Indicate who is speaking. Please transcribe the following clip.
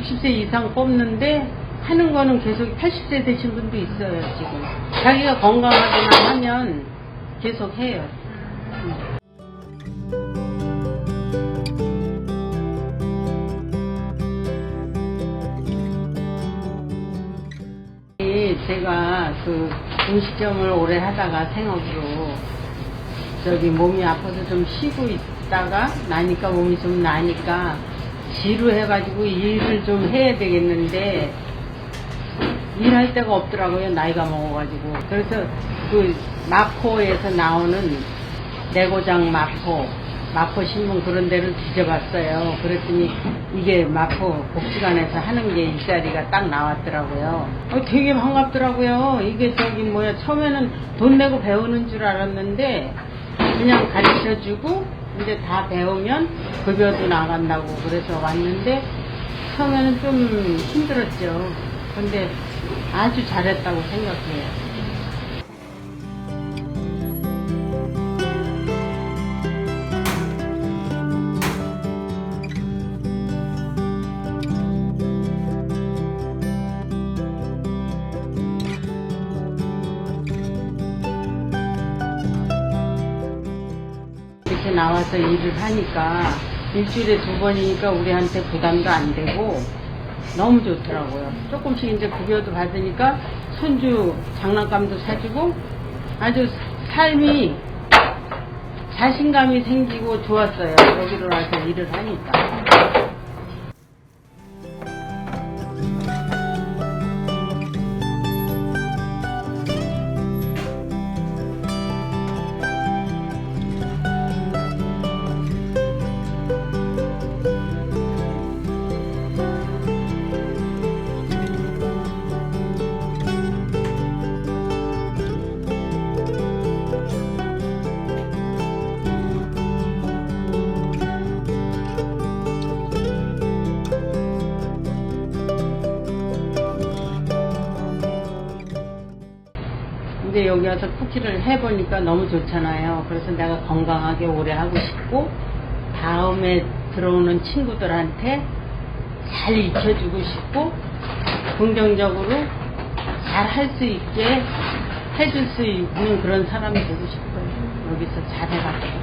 Speaker 1: 60세 이상 뽑는데 하는 거는 계속 80세 되신 분도 있어요, 지금. 자기가 건강하기만 하면 계속 해요. 이 제가 그 음식점을 오래 하다가 생업으로 저기 몸이 아파서 좀 쉬고 있다가 나니까 몸이 좀 나니까 지루해가지고 일을 좀 해야 되겠는데 일할 데가 없더라고요 나이가 먹어가지고. 그래서 그 마포에서 나오는 내고장 마포 마포 신문 그런 데를 뒤져봤어요. 그랬더니 이게 마포 복지관에서 하는 게 일자리가 딱 나왔더라고요. 어, 되게 반갑더라고요. 이게 저기 뭐야 처음에는 돈 내고 배우는 줄 알았는데 그냥 가르쳐주고 이제 다 배우면 급여도 나간다고 그래서 왔는데 처음에는 좀 힘들었죠. 근데 아주 잘했다고 생각해요. 이렇게 나와서 일을 하니까 일주일에 두 번이니까 우리한테 부담도 안 되고 너무 좋더라고요. 조금씩 이제 급여도 받으니까 손주 장난감도 사주고 아주 삶이 자신감이 생기고 좋았어요. 여기로 와서 일을 하니까. 근데 여기 와서 쿠키를 해보니까 너무 좋잖아요. 그래서 내가 건강하게 오래 하고 싶고, 다음에 들어오는 친구들한테 잘 익혀주고 싶고, 긍정적으로 잘 할 수 있게 해줄 수 있는 그런 사람이 되고 싶어요. 여기서 잘 해가지고.